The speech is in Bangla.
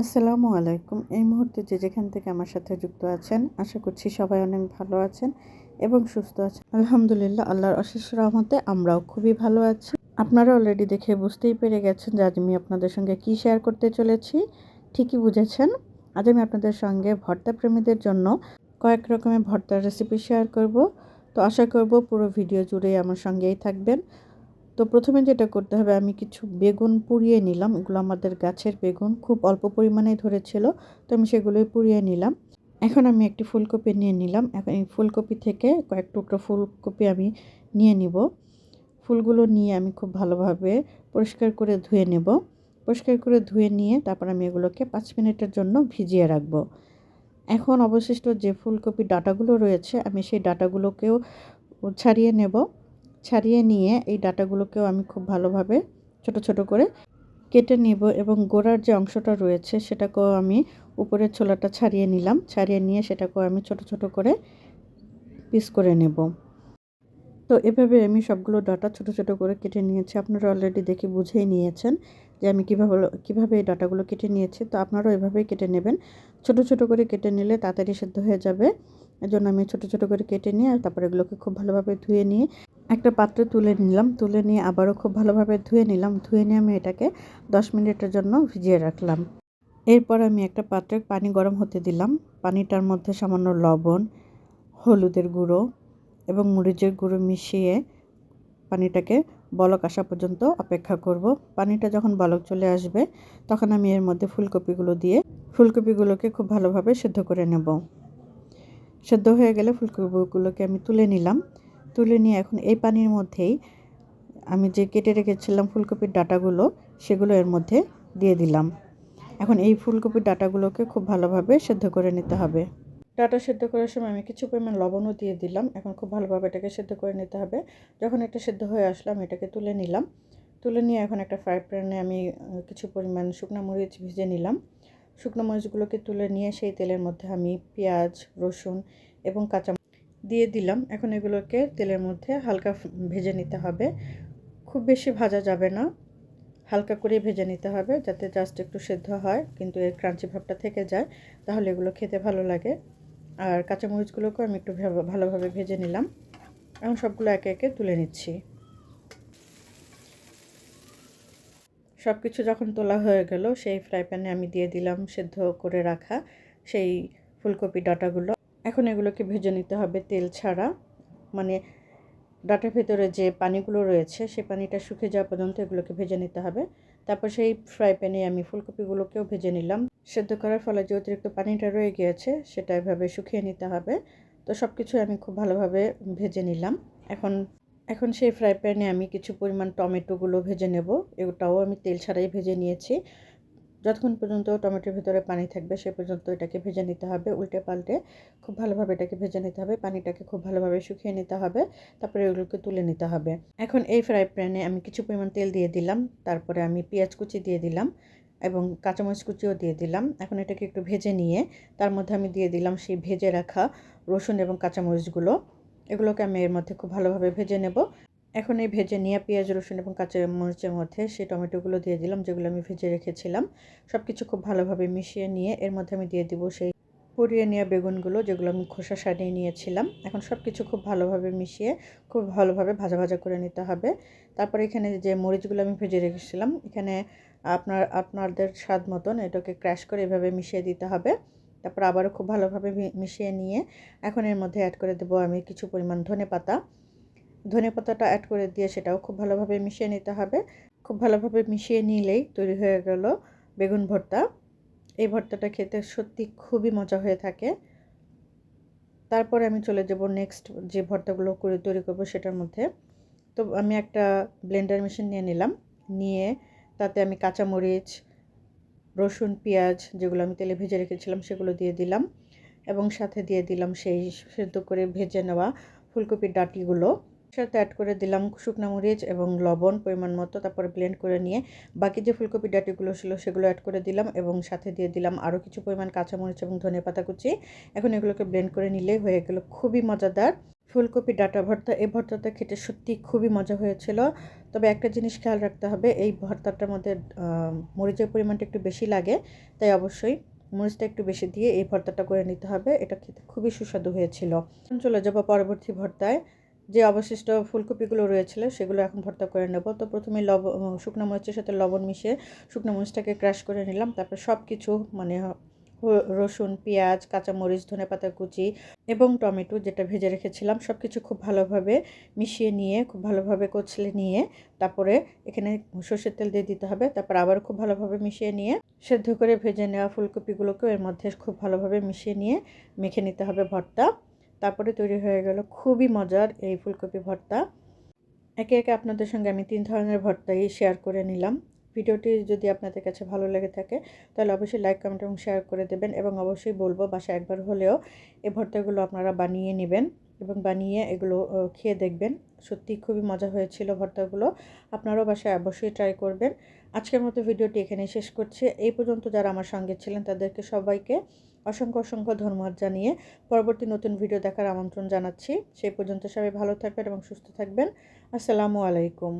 আসসালামু আলাইকুম। এই মুহূর্তে যে যেখান থেকে আমার সাথে যুক্ত আছেন, আশা করছি সবাই অনেক ভালো আছেন এবং সুস্থ আছেন। আলহামদুলিল্লাহ, আল্লাহর অশেষ রহমতে আমরাও খুবই ভালো আছি। আপনারা অলরেডি দেখে বুঝতেই পেরে গেছেন যে আজ আমি আপনাদের সঙ্গে কি শেয়ার করতে চলেছি। ঠিকই বুঝেছেন। আজ আমি আপনাদের সঙ্গে ভর্তা প্রেমীদের জন্য কয়েক রকমের ভর্তার রেসিপি শেয়ার করব। তো আশা করব পুরো ভিডিও জুড়ে আমার সঙ্গেই থাকবেন। তো প্রথমে যেটা করতে হবে, আমি কিছু বেগুন পুড়িয়ে নিলাম। এগুলো আমাদের গাছের বেগুন, খুব অল্প পরিমাণে ধরেছিল, তো আমি সেগুলোই পুড়িয়ে নিলাম। এখন আমি একটি ফুলকপি নিয়ে নিলাম। এখন এই ফুলকপি থেকে কয়েক টুকরো ফুলকপি আমি নিয়ে নিব। ফুলগুলো নিয়ে আমি খুব ভালোভাবে পরিষ্কার করে ধুয়ে নেব। পরিষ্কার করে ধুয়ে নিয়ে তারপর আমি এগুলোকে পাঁচ মিনিটের জন্য ভিজিয়ে রাখব। এখন অবশিষ্ট যে ফুলকপি ডাটাগুলো রয়েছে, আমি সেই ডাটাগুলোকেও ছাড়িয়ে নেব। ছাড়িয়ে নিয়ে এই ডাটাগুলোকেও আমি খুব ভালোভাবে ছোট ছোট করে কেটে নেব এবং গোড়ার যে অংশটা রয়েছে সেটাকেও আমি উপরের ছোলাটা ছাড়িয়ে নিলাম। ছাড়িয়ে নিয়ে সেটাকেও আমি ছোট ছোট করে পিস করে নেব। তো এভাবে আমি সবগুলো ডাটা ছোট ছোট করে কেটে নিয়েছি। আপনারা অলরেডি দেখে বুঝেই নিয়েছেন যে আমি কীভাবে কীভাবে এই ডাটাগুলো কেটে নিয়েছি। তো আপনারাও এভাবেই কেটে নেবেন। ছোট ছোট করে কেটে নিলে তাড়াতাড়ি সেদ্ধ হয়ে যাবে। এজন্য আমি ছোট ছোট করে কেটে নিয়ে তারপর এগুলোকে খুব ভালোভাবে ধুয়ে নিয়ে একটা পাত্রে তুলে নিলাম। তুলে নিয়ে আবারও খুব ভালোভাবে ধুয়ে নিলাম। ধুয়ে নিয়ে আমি এটাকে দশ মিনিটের জন্য ভিজিয়ে রাখলাম। এরপর আমি একটা পাত্রে পানি গরম হতে দিলাম। পানিটার মধ্যে সামান্য লবণ, হলুদের গুঁড়ো এবং মরিচের গুঁড়ো মিশিয়ে পানিটাকে বলক আসা পর্যন্ত অপেক্ষা করব। পানিটা যখন বলক চলে আসবে, তখন আমি এর মধ্যে ফুলকপিগুলো দিয়ে ফুলকপিগুলোকে খুব ভালোভাবে সেদ্ধ করে নেব। সেদ্ধ হয়ে গেলে ফুলকপিগুলোকে আমি তুলে নিলাম। তুলে নিয়ে এখন এই পানির মধ্যেই আমি যে কেটে রেখেছিলাম ফুলকপির ডাটাগুলো, সেগুলো এর মধ্যে দিয়ে দিলাম। এখন এই ফুলকপির ডাটাগুলোকে খুব ভালোভাবে সেদ্ধ করে নিতে হবে। ডাটা সেদ্ধ করার সময় আমি কিছু পরিমাণ লবণও দিয়ে দিলাম। এখন খুব ভালোভাবে এটাকে সেদ্ধ করে নিতে হবে। যখন এটা সেদ্ধ হয়ে আসলাম এটাকে তুলে নিলাম। তুলে নিয়ে এখন একটা ফ্রাই প্যানে আমি কিছু পরিমাণ শুকনো মরিচ ভিজে নিলাম। শুকনো মরিচগুলোকে তুলে নিয়ে সেই তেলের মধ্যে আমি পেঁয়াজ, রসুন এবং কাঁচা দিয়ে দিলাম। এখন এগুলোকে তেলের মধ্যে হালকা ভেজে নিতে হবে। খুব বেশি ভাজা যাবে না। হালকা করে ভেজে নিতে হবে যাতে জাস্ট একটু সেদ্ধ হয়, কিন্তু এর ক্রাঞ্চি ভাবটা থেকে যায়। তাহলে এগুলো খেতে ভালো লাগে। আর কাঁচামরিচগুলোকেও আমি একটু ভালোভাবে ভেজে নিলাম। এখন সবগুলো একে একে তুলে নিচ্ছি। সব কিছু যখন তোলা হয়ে গেল, সেই ফ্রাই প্যানে আমি দিয়ে দিলাম সেদ্ধ করে রাখা সেই ফুলকপি ডাটাগুলো। এখন এগুলোকে ভেজে নিতে হবে তেল ছাড়া। মানে ডাটার ভেতরে যে পানিগুলো রয়েছে সেই পানিটা শুকিয়ে যাওয়া পর্যন্ত এগুলোকে ভেজে নিতে হবে। তারপর সেই ফ্রাই প্যানে আমি ফুলকপিগুলোকেও ভেজে নিলাম। সেদ্ধ করার ফলে যে অতিরিক্ত পানিটা রয়ে গিয়েছে, সেটা এভাবে শুকিয়ে নিতে হবে। তো সব কিছু আমি খুব ভালোভাবে ভেজে নিলাম। এখন এখন সেই ফ্রাই প্যানে আমি কিছু পরিমাণ টমেটোগুলো ভেজে নেব। এটাও আমি তেল ছাড়াই ভেজে নিয়েছি। যতক্ষণ পর্যন্ত টমেটোর ভিতরে পানি থাকবে, সে পর্যন্ত এটাকে ভেজে নিতে হবে, উল্টে পাল্টে খুব ভালোভাবে এটাকে ভেজে নিতে হবে, পানিটাকে খুব ভালোভাবে শুকিয়ে নিতে হবে, তারপরে এগুলোকে তুলে নিতে হবে। এখন এই ফ্রাই প্যানে আমি কিছু পরিমাণ তেল দিয়ে দিলাম, তারপরে আমি পেঁয়াজ কুচি দিয়ে দিলাম এবং কাঁচামরিচ কুচিও দিয়ে দিলাম। এখন এটাকে একটু ভেজে নিয়ে তার মধ্যে আমি দিয়ে দিলাম সেই ভেজে রাখা রসুন এবং কাঁচামরিচগুলো। এগুলোকে আমি এর মধ্যে খুব ভালোভাবে ভেজে নেব। এখন এই ভেজে নিয়ে পেঁয়াজ, রসুন এবং কাঁচা মরিচের মধ্যে সেই টমেটোগুলো দিয়ে দিলাম, যেগুলো আমি ভেজে রেখেছিলাম। সব কিছু খুব ভালোভাবে মিশিয়ে নিয়ে এর মধ্যে আমি দিয়ে দিব সেই পুড়িয়ে নেওয়া বেগুনগুলো, যেগুলো আমি খোসা সারিয়ে নিয়েছিলাম। এখন সব কিছু খুব ভালোভাবে মিশিয়ে খুব ভালোভাবে ভাজা ভাজা করে নিতে হবে। তারপর এখানে যে মরিচগুলো আমি ভেজে রেখেছিলাম, এখানে আপনার, আপনাদের স্বাদ মতন এটাকে ক্র্যাশ করে এভাবে মিশিয়ে দিতে হবে। তারপর আবারও খুব ভালোভাবে মিশিয়ে নিয়ে এখন এর মধ্যে অ্যাড করে দেবো আমি কিছু পরিমাণ ধনে পাতা ধনে পাতাটা অ্যাড করে দিয়ে সেটাও খুব ভালোভাবে মিশিয়ে নিতে হবে। খুব ভালোভাবে মিশিয়ে নিলেই তৈরি হয়ে গেল বেগুন ভর্তা। এই ভর্তাটা খেতে সত্যি খুবই মজা হয়ে থাকে। তারপরে আমি চলে যাব নেক্সট যে ভর্তাগুলো করে তৈরি করব সেটার মধ্যে। তো আমি একটা ব্লেন্ডার মেশিন নিয়ে নিলাম। নিয়ে তাতে আমি কাঁচামরিচ, রসুন, পেঁয়াজ যেগুলো আমি তেলে ভেজে রেখেছিলাম সেগুলো দিয়ে দিলাম। এবং সাথে দিয়ে দিলাম সেই সেদ্ধ করে ভেজে নেওয়া ফুলকপির ডাটিগুলো। সাথে অ্যাড করে দিলাম শুকনো মরিচ এবং লবণ পরিমাণ মতো, তারপরে ব্লেন্ড করে নিয়ে বাকি যে ফুলকপি ডাটিগুলো ছিল সেগুলো অ্যাড করে দিলাম এবং সাথে দিয়ে দিলাম আরও কিছু পরিমাণ কাঁচামরিচ এবং ধনে পাতা কুচি। এখন এগুলোকে ব্লেন্ড করে নিলেই হয়ে গেল খুবই মজাদার ফুলকপি ডাটা ভর্তা। এই ভর্তাটা খেতে সত্যি খুবই মজা হয়েছিল। তবে একটা জিনিস খেয়াল রাখতে হবে, এই ভর্তাটার মধ্যে মরিচের পরিমাণটা একটু বেশি লাগে, তাই অবশ্যই মরিচটা একটু বেশি দিয়ে এই ভর্তাটা করে নিতে হবে। এটা খেতে খুবই সুস্বাদু হয়েছিল। চলে যাব পরবর্তী ভর্তায়। যে অবশিষ্ট ফুলকপিগুলো রয়েছিল, সেগুলো এখন ভর্তা করে নেব। তো প্রথমে লব শুকনো মরিচের সাথে লবণ মিশিয়ে শুকনো মরিচটাকে ক্রাশ করে নিলাম। তারপর সব কিছু মানে রসুন, পেঁয়াজ, কাঁচামরিচ ধনে পাতা কুচি এবং টমেটো যেটা ভেজে রেখেছিলাম সব কিছু খুব ভালোভাবে মিশিয়ে নিয়ে, খুব ভালোভাবে কচলে নিয়ে, তারপরে এখানে সর্ষের তেল দিয়ে দিতে হবে। তারপর আবার খুব ভালোভাবে মিশিয়ে নিয়ে, সেদ্ধ করে ভেজে নেওয়া ফুলকপিগুলোকেও এর মধ্যে খুব ভালোভাবে মিশিয়ে নিয়ে মেখে নিতে হবে ভর্তা। তারপরে তৈরি হয়ে গেল খুবই মজার এই ফুলকপি ভর্তা। একে একে আপনাদের সঙ্গে আমি তিন ধরনের ভর্তাই শেয়ার করে নিলাম। ভিডিওটি যদি আপনাদের কাছে ভালো লেগে থাকে, তাহলে অবশ্যই লাইক কমেন্ট এবং শেয়ার করে দেবেন এবং অবশ্যই বলব বাসা একবার হলেও এই ভর্তাগুলো আপনারা বানিয়ে নেবেন এবং বানিয়ে এগুলো খেয়ে দেখবেন। সত্যি খুবই মজা হয়েছিল ভর্তাগুলো। আপনারাও বাসায় অবশ্যই ট্রাই করবেন। আজকের মতো ভিডিওটি এখানে শেষ করছি। এই পর্যন্ত যারা আমার সঙ্গে ছিলেন, তাদেরকে সবাইকে অসংখ্য অসংখ্য ধন্যবাদ জানিয়ে পরবর্তী নতুন ভিডিও দেখার আমন্ত্রণ জানাচ্ছি। সেই পর্যন্ত সবাই ভালো থাকবেন এবং সুস্থ থাকবেন। আসসালামু আলাইকুম।